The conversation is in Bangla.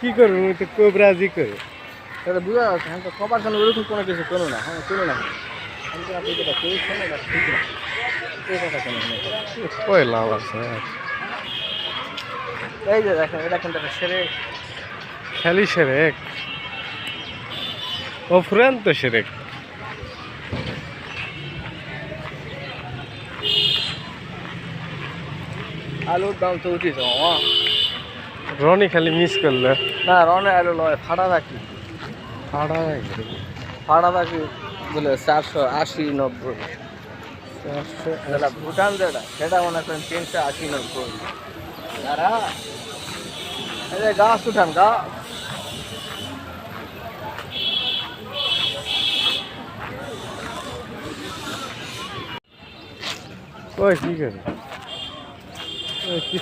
কি করব? তো কোবরাজি করে। বুঝা যাচ্ছে হ্যাঁ ওরকম কোনো কিছু না হ্যাঁ না। লাভ আছে? এই যে দেখেন এটা কিন্তু সেরে। খালি সেরেক। ও সেরেক। আলুর দাম তো উঠিছে মামা। রনি খালি মিস করলে। না রনে আলু লয় ফাটা থাকি ফাড়া ফাটা থাকি বলে চারশো আশি নব্বই। যেটা ভুটান যেটা সেটা মনে করেন তিনশো আশি নব্বই। যে গাছ উঠান গাছ ওই কি করে? ওই কি